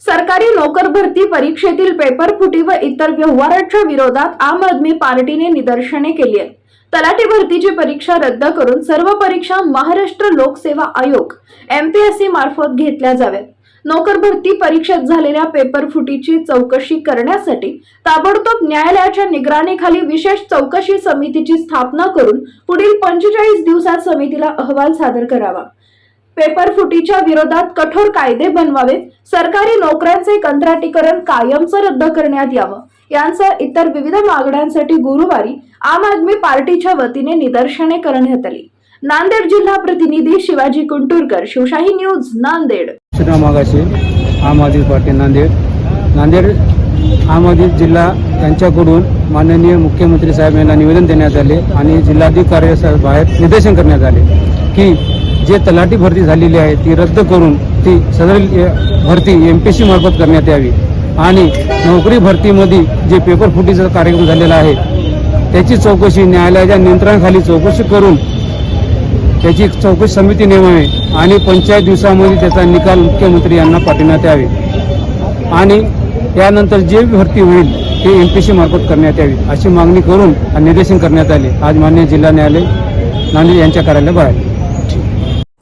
सरकारी नोकर भरती परीक्षेतील पेपर फुटी व इतर व्यवहाराच्या विरोधात आम आदमी पार्टीने निदर्शने केली आहेत. तलाठी भरतीची परीक्षा रद्द करून सर्व परीक्षा महाराष्ट्र लोकसेवा आयोग एमपीएससी मार्फत घेतल्या जाव्यात. नोकर भरती परीक्षेत झालेल्या पेपर फुटीची चौकशी करण्यासाठी ताबडतोब न्यायालयाच्या निगराणीखाली विशेष चौकशी समितीची स्थापना करून पुढील पंचेचाळीस दिवसात समितीला अहवाल सादर करावा. पेपर फुटीच्या विरोधात कठोर कायदे बनवावेत सरकारी नोकऱ्यांचे कंत्राटीकरण कायमचं रद्द करण्यात यावं. यांसह इतर विविध मागण्यांसाठी गुरुवारी आम आदमी पार्टीच्या वतीने निदर्शने करण्यात आली. नांदेड जिल्हा प्रतिनिधी शिवाजी कुंटूरकर शिवशाही न्यूज नांदेड. आम आदमी पार्टी नांदेड. नांदेड आम आदमी जिल्हा यांच्याकडून माननीय मुख्यमंत्री साहेब यांना निवेदन देण्यात आले आणि जिल्हाधिकारी साहेब बाहेर निर्देशन करण्यात आले की जे तलाठी भरती झालेली आहे ती रद्द करून ती सदर भरती एम पी सी मार्फत करण्यात यावी. आणि नोकरी भरतीमध्ये जे पेपर फुटीचा कार्यक्रम झालेला आहे त्याची चौकशी न्यायालयाच्या नियंत्रणाखाली चौकशी करून त्याची चौकशी समिती नेमावी आणि पंचायत दिवसामध्ये त्याचा निकाल मुख्यमंत्री यांना पाठवण्यात यावे. आणि त्यानंतर जे भरती होईल ते एम पी सी मार्फत करण्यात यावी अशी मागणी करून निर्देशन करण्यात आले. आज मान्य जिल्हा न्यायालय नांदेड यांच्या कार्यालयाबाहेर